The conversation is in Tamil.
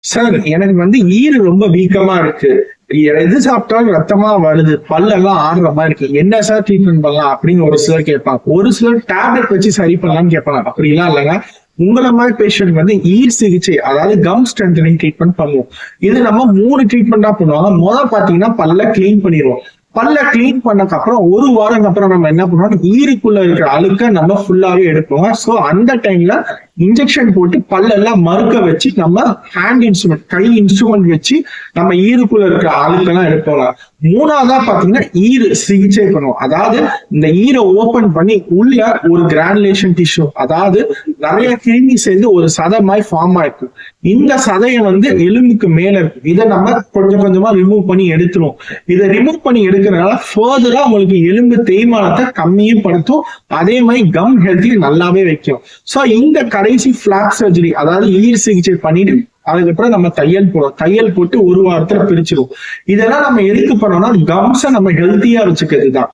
சார் எனக்கு வந்து ஈறு ரொம்ப வீக்கமா இருக்கு. எது சாப்பிட்டாலும் ரத்தமா வருது. பல்லெல்லாம் ஆடுற மாதிரி இருக்கு. என்ன சார் ட்ரீட்மெண்ட் பண்ணலாம் அப்படின்னு ஒரு சிலர் கேட்பாங்க. ஒரு சிலர் டேப்லெட் வச்சு சரி பண்ணலாம்னு கேட்பாங்க. அப்படிலாம் இல்லைங்க. உங்களை மாதிரி பேஷண்ட் வந்து ஈர் சிகிச்சை அதாவது கம் ஸ்ட்ரென்தனிங் ட்ரீட்மெண்ட் பண்ணுவோம். இது நம்ம மூணு ட்ரீட்மெண்டா பண்ணுவாங்க. முதல் பாத்தீங்கன்னா பல்ல கிளீன் பண்ணிடுவோம். பல்ல கிளீன் பண்ணதுக்கு அப்புறம் ஒரு வாரம் அப்புறம் நம்ம என்ன பண்ணுவோம்? ஈருக்குள்ள இருக்கிற அழுக்க நம்ம ஃபுல்லாவே எடுப்போம். சோ அந்த டைம்ல இன்ஜெக்ஷன் போட்டு பல்லெல்லாம் மறுக்க வச்சு நம்ம ஹேண்ட் இன்ஸ்ட்ருமெண்ட் கை இன்ஸ்ட்ருமெண்ட் வச்சு நம்ம ஈருக்குள்ள இருக்கிற அழுக்கெல்லாம் எடுப்போம். மூணாவதா பாத்தீங்கன்னா ஈரு சிகிச்சை பண்ணுவோம். அதாவது இந்த ஈரை ஓபன் பண்ணி உள்ள ஒரு கிரானுலேஷன் டிஷ்யூ அதாவது நிறைய கிருமி சேர்ந்து ஒரு சதை மாதிரி ஃபார்ம் ஆயிருக்கும் இந்த சதையை வந்து எலும்புக்கு மேல இருக்கு இதை நம்ம கொஞ்சம் கொஞ்சமா ரிமூவ் பண்ணி எடுத்துருவோம். இதை ரிமூவ் பண்ணி எடுக்கிறதுனால ஃபர்தரா உங்களுக்கு எலும்பு தேய்மானத்தை கம்மியும் படுத்தும். அதே மாதிரி கம் ஹெல்த்தி நல்லாவே வைக்கும். சோ இந்த கடைசி பிளாக் சர்ஜரி அதாவது ஈர் சிகிச்சை பண்ணிட்டு அதுக்கப்புறம் நம்ம தையல் போடுவோம் தையல் போட்டு ஒரு வாரத்துல பிரிச்சிருவோம். இதெல்லாம் நம்ம எதுக்கு பண்ணோம்னா கம்ஸை நம்ம ஹெல்த்தியா வச்சுக்கிறது தான்